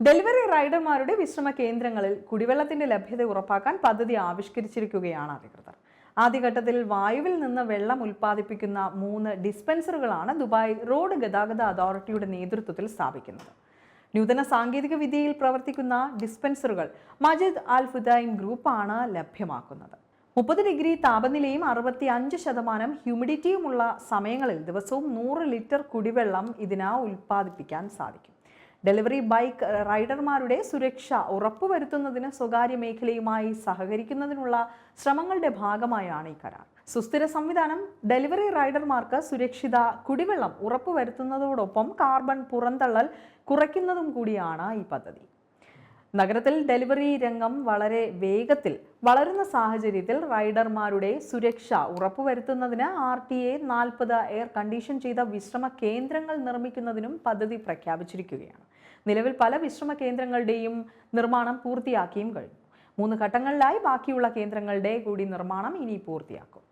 Delivery റൈഡർമാരുടെ വിശ്രമ കേന്ദ്രങ്ങളിൽ കുടിവെള്ളത്തിന്റെ ലഭ്യത ഉറപ്പാക്കാൻ പദ്ധതി ആവിഷ്കരിച്ചിരിക്കുകയാണ് അധികൃതർ. ആദ്യഘട്ടത്തിൽ വായുവിൽ നിന്ന് വെള്ളം ഉൽപ്പാദിപ്പിക്കുന്ന മൂന്ന് ഡിസ്പെൻസറുകളാണ് ദുബായ് റോഡ് ഗതാഗത അതോറിറ്റിയുടെ നേതൃത്വത്തിൽ സ്ഥാപിക്കുന്നത്. നൂതന സാങ്കേതിക വിദ്യയിൽ പ്രവർത്തിക്കുന്ന ഡിസ്പെൻസറുകൾ മജിദ് അൽ ഫുദൈം ഗ്രൂപ്പാണ് ലഭ്യമാക്കുന്നത്. മുപ്പത് ഡിഗ്രി താപനിലയും അറുപത്തി അഞ്ച് ശതമാനം ഹ്യൂമിഡിറ്റിയുമുള്ള സമയങ്ങളിൽ ദിവസവും നൂറ് ലിറ്റർ കുടിവെള്ളം ഇതിനാ ഉൽപ്പാദിപ്പിക്കാൻ സാധിക്കും. ഡെലിവറി ബൈക്ക് റൈഡർമാരുടെ സുരക്ഷ ഉറപ്പുവരുത്തുന്നതിന് സ്വകാര്യ മേഖലയുമായി സഹകരിക്കുന്നതിനുള്ള ശ്രമങ്ങളുടെ ഭാഗമായാണ് ഈ കരാർ. സുസ്ഥിര സംവിധാനം ഡെലിവറി റൈഡർമാർക്ക് സുരക്ഷിത കുടിവെള്ളം ഉറപ്പുവരുത്തുന്നതോടൊപ്പം കാർബൺ പുറന്തള്ളൽ കുറയ്ക്കുന്നതും കൂടിയാണ് ഈ പദ്ധതി. നഗരത്തിൽ ഡെലിവറി രംഗം വളരെ വേഗത്തിൽ വളരുന്ന സാഹചര്യത്തിൽ റൈഡർമാരുടെ സുരക്ഷ ഉറപ്പുവരുത്തുന്നതിന് ആർ ടി എ നാൽപ്പത് എയർ കണ്ടീഷൻ ചെയ്ത വിശ്രമ കേന്ദ്രങ്ങൾ നിർമ്മിക്കുന്നതിനും പദ്ധതി പ്രഖ്യാപിച്ചിരിക്കുകയാണ്. നിലവിൽ പല വിശ്രമ കേന്ദ്രങ്ങളുടെയും നിർമ്മാണം പൂർത്തിയാക്കിയും കഴിഞ്ഞു. മൂന്ന് ഘട്ടങ്ങളിലായി ബാക്കിയുള്ള കേന്ദ്രങ്ങളുടെ കൂടി നിർമ്മാണം ഇനി പൂർത്തിയാക്കും.